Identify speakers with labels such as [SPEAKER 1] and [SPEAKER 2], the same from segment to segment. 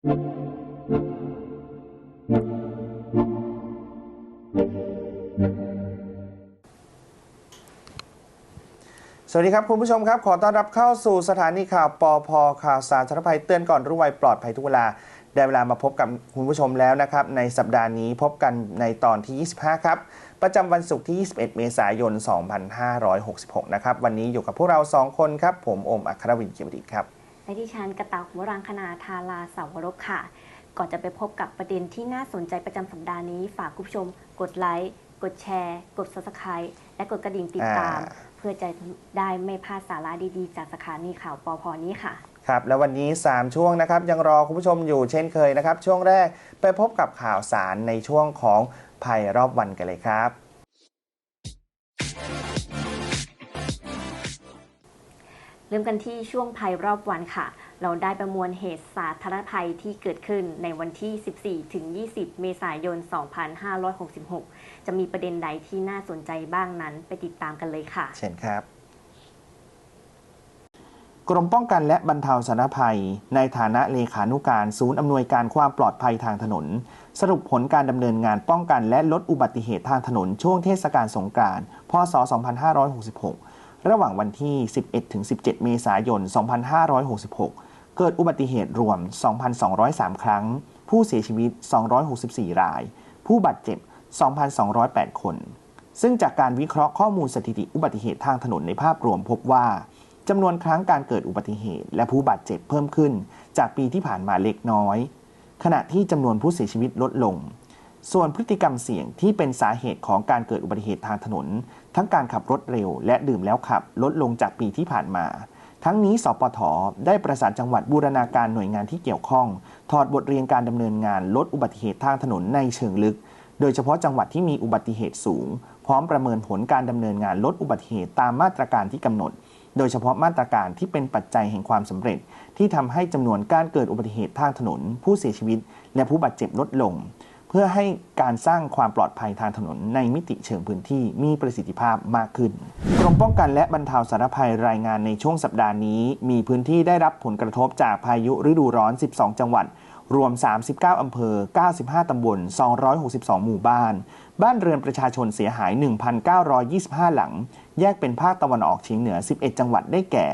[SPEAKER 1] สวัสดีครับ คุณผู้ชมครับ ขอต้อนรับเข้าสู่สถานีข่าวปอพข่าวสารสารภัยเตือนก่อนรู้ไวปลอดภัยทุกเวลา ได้เวลามาพบกับคุณผู้ชมแล้วนะครับ ในสัปดาห์นี้พบกันในตอนที่ 25 ครับ ประจำวันศุกร์ที่ 21 เมษายน 2566 นะครับ วันนี้อยู่กับพวกเรา 2 คนครับ ผมอมอัครวินเกียรติครับ
[SPEAKER 2] และดิฉันกระตาวรังคณาธาราสาวรบค่ะ ก่อนจะไปพบกับประเด็นที่น่าสนใจประจำสัปดาห์นี้ ฝากคุณผู้ชม กดไลค์กดแชร์ กด subscribe และกดกระดิ่งติดตาม
[SPEAKER 1] อ่า
[SPEAKER 2] เพื่อจะได้ไม่พลาดสาระดีๆ จากสถานีข่าวปอพอนี้ค่ะ
[SPEAKER 1] ครับแล้ววันนี้ 3 ช่วงนะครับยังรอคุณผู้ชมอยู่เช่นเคยนะครับ ช่วงแรกไปพบกับข่าวสารในช่วงของภัยรอบวันกันเลยครับ
[SPEAKER 2] เริ่มกันที่ช่วงภัยรอบวันค่ะ เราได้ประมวลเหตุสาธารณภัยที่เกิดขึ้นในวันที่ 14 ถึง 20 เมษายน 2566 จะมีประเด็นใดที่น่าสนใจบ้างนั้นไปติดตามกันเลยค่ะ
[SPEAKER 1] เช่นครับ กรมป้องกันและบรรเทาสาธารณภัย ในฐานะเลขานุการศูนย์อำนวยการความปลอดภัยทางถนน สรุปผลการดำเนินงานป้องกันและลดอุบัติเหตุทางถนนช่วงเทศกาลสงกรานต์ พศ 2566 ระหว่างวันที่ 11-17 เมษายน 2566 เกิดอุบัติเหตุรวม 2,203 ครั้ง ผู้เสียชีวิต 264 ราย ผู้บาดเจ็บ 2,208 คน ซึ่งจากการวิเคราะห์ข้อมูลสถิติอุบัติเหตุทางถนนในภาพรวมพบว่าจำนวนครั้งการเกิดอุบัติเหตุ และผู้บาดเจ็บเพิ่มขึ้น จากปีที่ผ่านมาเล็กน้อย ขณะที่จำนวนผู้เสียชีวิตลดลง ส่วนพฤติกรรมเสี่ยงที่เป็นสาเหตุของการเกิดอุบัติเหตุทางถนน ทั้งการขับรถเร็ว และดื่มแล้วขับลดลงจากปีที่ผ่านมา ทั้งนี้สปทได้ประสานจังหวัดบูรณาการหน่วยงานที่เกี่ยวข้อง ถอดบทเรียนการดำเนินงานลดอุบัติเหตุทางถนนในเชิงลึก โดยเฉพาะจังหวัดที่มีอุบัติเหตุสูง พร้อมประเมินผลการดำเนินงานลดอุบัติเหตุตามมาตรการที่กำหนด โดยเฉพาะมาตรการที่เป็นปัจจัยแห่งความสำเร็จ ที่ทำให้จำนวนการเกิดอุบัติเหตุทางถนน ผู้เสียชีวิต และผู้บาดเจ็บลดลง เพื่อให้การสร้างความปลอดภัยทางถนนในมิติเชิงพื้นที่มีประสิทธิภาพมากขึ้น กรมป้องกันและบรรเทาสาธารณภัยรายงานในช่วงสัปดาห์นี้ มีพื้นที่ได้รับผลกระทบจากพายุฤดูร้อน 12 จังหวัด รวม 39 อำเภอ 95 ตำบล 262 หมู่บ้าน บ้านเรือนประชาชนเสียหาย 1,925 หลัง แยกเป็นภาคตะวันออกเฉียงเหนือ 11 จังหวัดได้แก่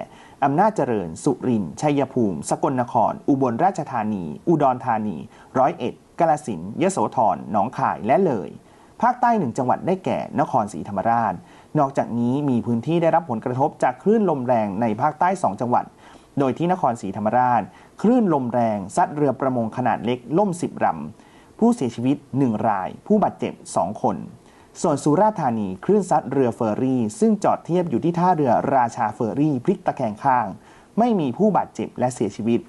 [SPEAKER 1] อำนาจเจริญ สุรินทร์ ชัยภูมิ สกลนคร อุบลราชธานี อุดรธานี ร้อยเอ็ด กาฬสินธุ์ยโสธร หนองคาย และเลย ภาคใต้หนึ่งจังหวัดได้แก่ นครศรีธรรมราช นอกจากนี้มีพื้นที่ได้รับผลกระทบจากคลื่นลมแรงในภาคใต้2จังหวัด โดยที่นครศรีธรรมราช คลื่นลมแรงซัดเรือประมงขนาดเล็กล่ม10ลำผู้เสียชีวิต 1 ราย ผู้บาดเจ็บ 2 คน ส่วนสุราษฎร์ธานีคลื่นซัดเรือเฟอร์รี่ ซึ่งจอดเทียบอยู่ที่ท่าเรือราชาเฟอร์รี่พลิกตะแคงข้าง ไม่มีผู้บาดเจ็บและเสียชีวิต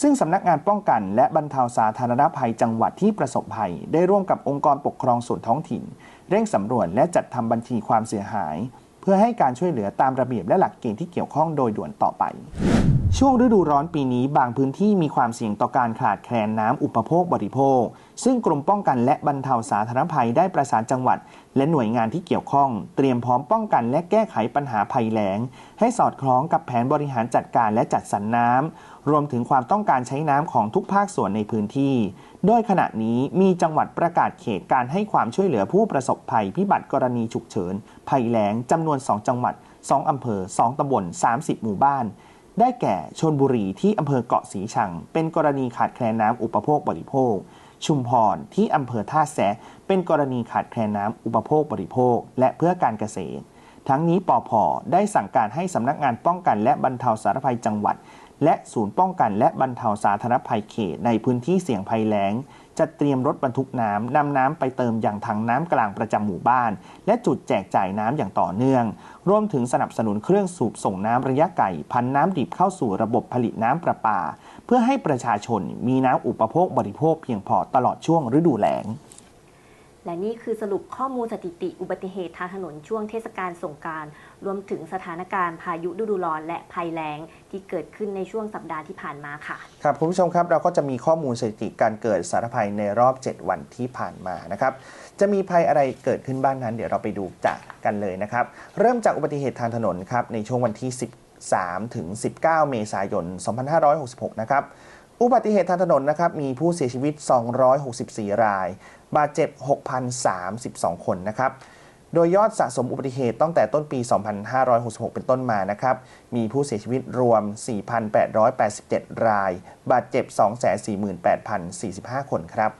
[SPEAKER 1] ซึ่งสำนักงานป้องกันและบรรเทาสาธารณภัยจังหวัดที่ประสบภัย ได้ร่วมกับองค์กรปกครองส่วนท้องถิ่น เร่งสำรวจและจัดทำบัญชีความเสียหาย เพื่อให้การช่วยเหลือตามระเบียบและหลักเกณฑ์ที่เกี่ยวข้องโดยด่วนต่อไป ช่วงฤดูร้อนปีนี้บางพื้นที่มีความเสี่ยงต่อการขาดแคลนน้ำอุปโภคบริโภค ซึ่งกรมป้องกันและบรรเทาสาธารณภัยได้ประสานจังหวัด และหน่วยงานที่เกี่ยวข้อง เตรียมพร้อมป้องกันและแก้ไขปัญหาภัยแล้ง ให้สอดคล้องกับแผนบริหารจัดการและจัดสรรน้ำรวมถึงความต้องการใช้น้ำของทุกภาคส่วนในพื้นที่ โดยขณะนี้มีจังหวัดประกาศเขตการให้ความช่วยเหลือผู้ประสบภัยพิบัติกรณีฉุกเฉินภัยแล้งจำนวน 2 จังหวัด 2อำเภอ 2ตำบล 30 หมู่บ้าน ได้แก่ชนบุรีที่อำเภอเกาะสีชัง เป็นกรณีขาดแคลนน้ำอุปโภคบริโภค ชุมพรที่อำเภอท่าแซะเป็นกรณีขาดแคลนน้ำอุปโภคบริโภค และเพื่อการเกษตร ทั้งนี้ปอพได้สั่งการให้สำนักงานป้องกันและบรรเทาสาธารณภัยจังหวัด และศูนย์ป้องกันและบรรเทาสาธารณภัยเขตในพื้นที่เสี่ยงภัยแล้ง จะเตรียมรถบรรทุกน้ำนำน้ำไปเติมอย่างถังน้ำกลางประจำหมู่บ้าน และจุดแจกจ่ายน้ำอย่างต่อเนื่อง รวมถึงสนับสนุนเครื่องสูบส่งน้ำระยะไกลพันน้ำดิบเข้าสู่ระบบผลิตน้ำประปา เพื่อให้ประชาชนมีน้ำอุปโภคบริโภคเพียงพอตลอดช่วงฤดูแล้ง
[SPEAKER 2] และนี่คือสรุปข้อมูลสถิติอุบัติเหตุทางถนนช่วงเทศกาลสงการรวมถึงสถานการณ์พายุฤดูร้อนและภัยแล้งที่เกิดขึ้นในช่วงสัปดาห์ที่ผ่านมาค่ะ
[SPEAKER 1] ครับคุณผู้ชมครับเราก็จะมีข้อมูลสถิติการเกิดสาธารณภัยในรอบ 7 วันที่ผ่านมานะครับจะมีภัยอะไรเกิดขึ้นบ้างนั้น เดี๋ยวเราไปดูจากกันเลยนะครับ เริ่มจากอุบัติเหตุทางถนนครับในช่วงวันที่13ถึง19 เมษายน 2566 นะครับ อุบัติเหตุทางถนนนะครับ มีผู้เสียชีวิต 264 ราย บาดเจ็บ 6,032 คนนะครับ โดยยอดสะสมอุบัติเหตุตั้งแต่ต้นปี 2566 เป็นต้นมานะครับ มีผู้เสียชีวิตรวม 4,887 ราย บาดเจ็บ 248,045 คนครับ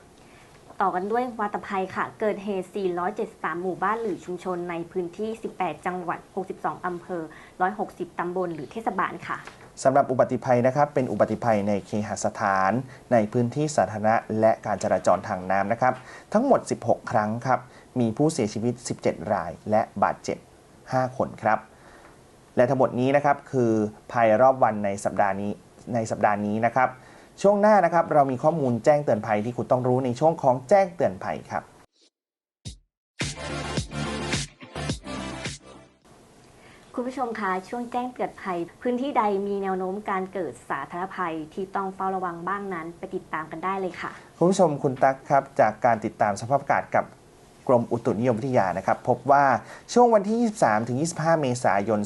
[SPEAKER 2] ต่อกันด้วยวาตภัยค่ะ เกิดเหตุ 473 หมู่บ้านหรือชุมชนในพื้นที่ 18 จังหวัด 62 อำเภอ 160 ตำบลหรือเทศบาลค่ะ
[SPEAKER 1] สำหรับอุบัติภัยนะครับ เป็นอุบัติภัยในเคหสถาน ในพื้นที่สาธารณะ และการจราจรทางน้ำนะครับ ทั้งหมด 16 ครั้งครับ มีผู้เสียชีวิต 17 ราย และบาดเจ็บ 5 คนครับ และทั้งหมดนี้นะครับคือภัยรอบวันในสัปดาห์นี้ในสัปดาห์นี้นะครับ ช่วงหน้านะครับเรามีข้อมูลแจ้งเตือนภัยที่คุณต้องรู้ในช่วงของแจ้งเตือนภัยครับ
[SPEAKER 2] คุณผู้ชมคะช่วงแจ้งเตือนภัย พื้นที่ใดมีแนวโน้มการเกิดสาธารณภัยที่ต้องเฝ้าระวังบ้างนั้น ไปติดตามกันได้เลยค่ะ
[SPEAKER 1] คุณผู้ชมคุณตั๊กครับ จากการติดตามสภาพอากาศกับ กรมอุตุนิยมวิทยานะครับพบว่าช่วงวันที่ 23-25 เมษายน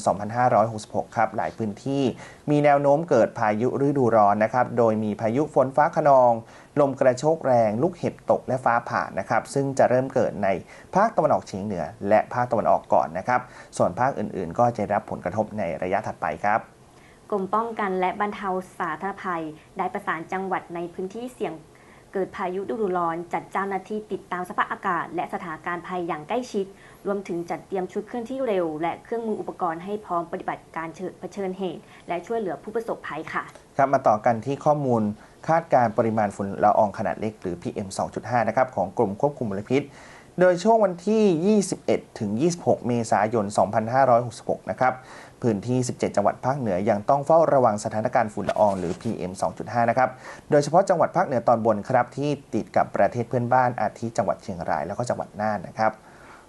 [SPEAKER 1] 2566 ครับ หลายพื้นที่มีแนวโน้มเกิดพายุฤดูร้อนนะครับโดยมีพายุฝนฟ้าขนอง ลมกระโชกแรง ลูกเห็บตกและฟ้าผ่านะครับซึ่งจะเริ่มเกิดในภาคตะวันออกเฉียงเหนือ และภาคตะวันออกก่อนนะครับส่วนภาคอื่นๆ ก็จะรับผลกระทบในระยะถัดไปครับ
[SPEAKER 2] กรมป้องกันและบรรเทาสาธารณภัย ได้ประสานจังหวัดในพื้นที่เสี่ยง เกิดพายุฤดูร้อน จัดเจ้าหน้าที่ติดตามสภาพอากาศ และสถานการณ์ภัยอย่างใกล้ชิด รวมถึงจัดเตรียมชุดเคลื่อนที่เร็ว และเครื่องมืออุปกรณ์ให้พร้อมปฏิบัติการเผชิญเหตุ และช่วยเหลือผู้ประสบภัยค่ะ
[SPEAKER 1] ครับมาต่อกันที่ข้อมูลคาดการณ์ปริมาณฝุ่นละอองขนาดเล็กหรือ PM 2.5 นะครับของกรมควบคุมมลพิษ โดยช่วงวันที่ 21 ถึง 26 เมษายน 2566 นะครับ พื้นที่ 17 จังหวัดภาคเหนือยังต้องเฝ้าระวังสถานการณ์ฝุ่นละอองหรือ PM 2.5 นะครับ โดยเฉพาะจังหวัดภาคเหนือตอนบนครับที่ติดกับประเทศเพื่อนบ้านอาทิจังหวัดเชียงรายแล้วก็จังหวัดน่านนะครับ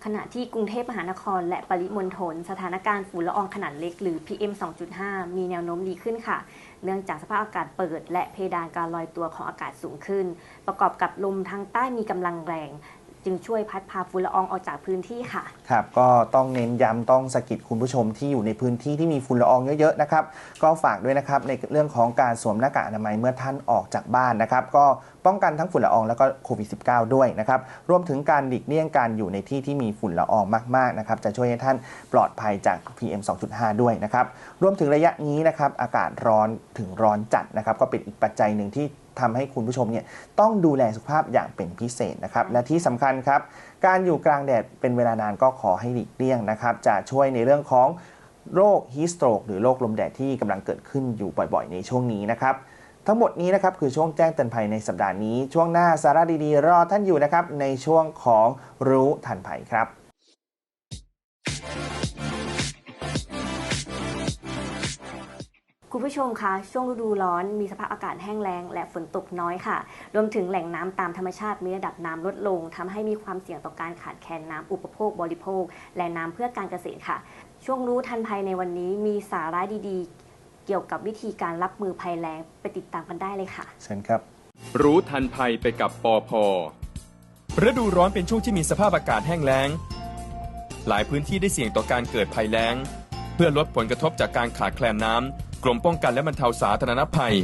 [SPEAKER 2] ขณะที่กรุงเทพมหานครและปริมณฑลสถานการณ์ฝุ่นละอองขนาดเล็กหรือ PM 2.5 มีแนวโน้มดีขึ้นค่ะ เนื่องจากสภาพอากาศเปิด และเพดานการลอยตัวของอากาศสูงขึ้น ประกอบกับลมทางใต้มีกำลังแรง จึงช่วยพัดพาฝุ่นละอองออกจากพื้นที่ค่ะ
[SPEAKER 1] ครับ ก็ต้องเน้นย้ำต้องสะกิดคุณผู้ชมที่อยู่ในพื้นที่ที่มีฝุ่นละอองเยอะๆนะครับ ก็ฝากด้วยนะครับในเรื่องของการสวมหน้ากากอนามัยเมื่อท่านออกจากบ้านนะครับ ก็ ป้องกันทั้งฝุ่นละอองแล้วก็โควิด -19 ด้วยนะครับ รวมถึงการหลีกเลี่ยงการอยู่ในที่ที่มีฝุ่นละอองมากๆนะครับ จะช่วยให้ท่านปลอดภัยจาก PM 2.5 ด้วยนะครับ รวมถึงระยะนี้นะครับ อากาศร้อนถึงร้อนจัดนะครับ ก็เป็นอีกปัจจัยหนึ่งที่ทำให้คุณผู้ชมเนี่ยต้องดูแลสุขภาพอย่างเป็นพิเศษนะครับ และที่สำคัญครับ การอยู่กลางแดดเป็นเวลานานก็ขอให้หลีกเลี่ยงนะครับ จะช่วยในเรื่องของโรคฮีสโตรกหรือโรคลมแดดที่กำลังเกิดขึ้นอยู่บ่อยๆ ในช่วงนี้นะครับ ทั้งหมดนี้นะครับคือช่วงแจ้งเตือนภัยในสัปดาห์นี้ ช่วงหน้าสาระดีๆ รอท่านอยู่นะครับในช่วงของรู้ทันภัยครับ
[SPEAKER 2] คุณผู้ชมคะช่วงฤดูร้อนมีสภาพอากาศแห้งแล้งและฝนตกน้อยค่ะ รวมถึงแหล่งน้ำตามธรรมชาติมีระดับน้ำลดลงทำให้มีความเสี่ยงต่อการขาดแคลนน้ำอุปโภคบริโภค และน้ำเพื่อการเกษตรค่ะ ช่วงรู้ทันภัยในวันนี้มีสาระดีๆ เกี่ยวกับวิธีการรับมือภัยแล้งไปติดตามกันได้เลยค่ะ
[SPEAKER 1] เชิญครับ
[SPEAKER 3] รู้ทันภัยไปกับปอพฤดูร้อนเป็นช่วงที่มีสภาพอากาศแห้งแล้ง หลายพื้นที่ได้เสี่ยงต่อการเกิดภัยแล้ง เพื่อลดผลกระทบจากการขาดแคลนน้ำกรมป้องกันและบรรเทาสาธารณภัย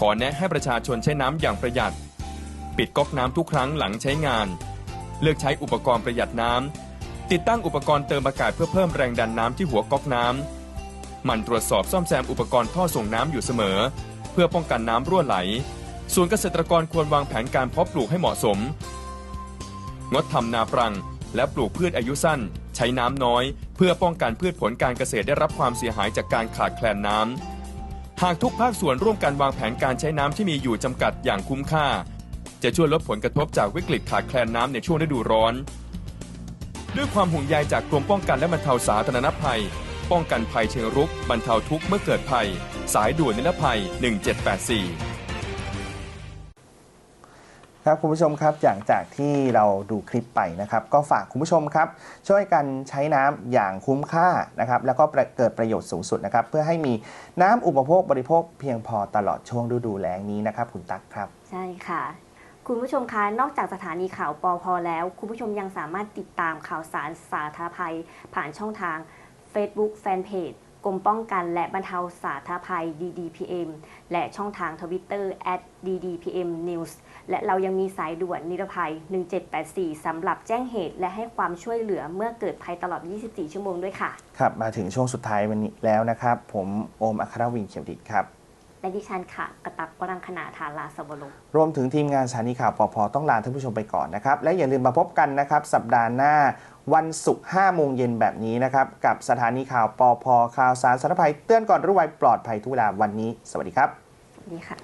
[SPEAKER 3] ขอแนะให้ประชาชนใช้น้ำอย่างประหยัด ปิดก๊อกน้ำทุกครั้งหลังใช้งาน เลือกใช้อุปกรณ์ประหยัดน้ำติดตั้งอุปกรณ์เติมอากาศเพื่อเพิ่มแรงดันน้ำที่หัวก๊อกน้ำห มันตรวจสอบซ่อมแซมอุปกรณ์ท่อส่งน้ำอยู่เสมอ เพื่อป้องกันน้ำรั่วไหล ส่วนเกษตรกรควรวางแผนการเพาะปลูกให้เหมาะสม งดทำนาปรัง และปลูกพืชอายุสั้น ใช้น้ำน้อย เพื่อป้องกันพืชผลการเกษตรได้รับความเสียหายจากการขาดแคลนน้ำหากทุกภาคส่วนร่วมกันวางแผนการใช้น้ำที่มีอยู่จำกัดอย่างคุ้มค่า จะช่วยลดผลกระทบจากวิกฤตขาดแคลนน้ำในช่วงฤดูร้อน ด้วยความห่วงใยจากกรมป้องกันและบรรเทาสาธารณภัย ป้องกันภัยเชิงรุกบรรเทาทุกข์เมื่อเกิดภัย สายด่วนนิรภัย 1784
[SPEAKER 1] ครับคุณผู้ชมครับอย่างจากที่เราดูคลิปไปนะครับ ก็ฝากคุณผู้ชมครับช่วยกันใช้น้ำอย่างคุ้มค่านะครับแล้วก็เกิดประโยชน์สูงสุดนะครับ เพื่อให้มีน้ำอุปโภคบริโภคเพียงพอตลอดช่วงฤดูแล้งนี้นะครับ คุณตั๊กครับ
[SPEAKER 2] ใช่ค่ะ คุณผู้ชมคะนอกจากสถานีข่าวปอพอแล้ว คุณผู้ชมยังสามารถติดตามข่าวสารสาธารณภัย ผ่านช่องทาง Facebook Fanpage กรมป้องกันและบรรเทาสาธารณภัย DDPM และช่องทางทวิตเตอร์ @DDPM News และเรายังมีสายด่วนนิรภัย 1784 สำหรับแจ้งเหตุ และให้ความช่วยเหลือเมื่อเกิดภัยตลอด 24 ชั่วโมงด้วยค่ะ
[SPEAKER 1] ครับ มาถึงช่วงสุดท้ายวันนี้แล้วนะครับ ผมโอมอัครวินเขียวดิตครับ
[SPEAKER 2] และดิฉันค่ะกระตับวรังคณาธาราสวรก
[SPEAKER 1] รวมถึงทีมงานสถานีข่าวปอพต้องลาท่านผู้ชมไปก่อนนะครับ และอย่าลืมมาพบกันนะครับ สัปดาห์หน้าวันศุกร์5โมงเย็นแบบนี้นะครับ กับสถานีข่าวปอพข่าวสารสารภัยเตือนก่อนรู้ไวปลอดภัยทุกเวลาวันนี้ สวัสดีครับ
[SPEAKER 2] นี่ค่ะ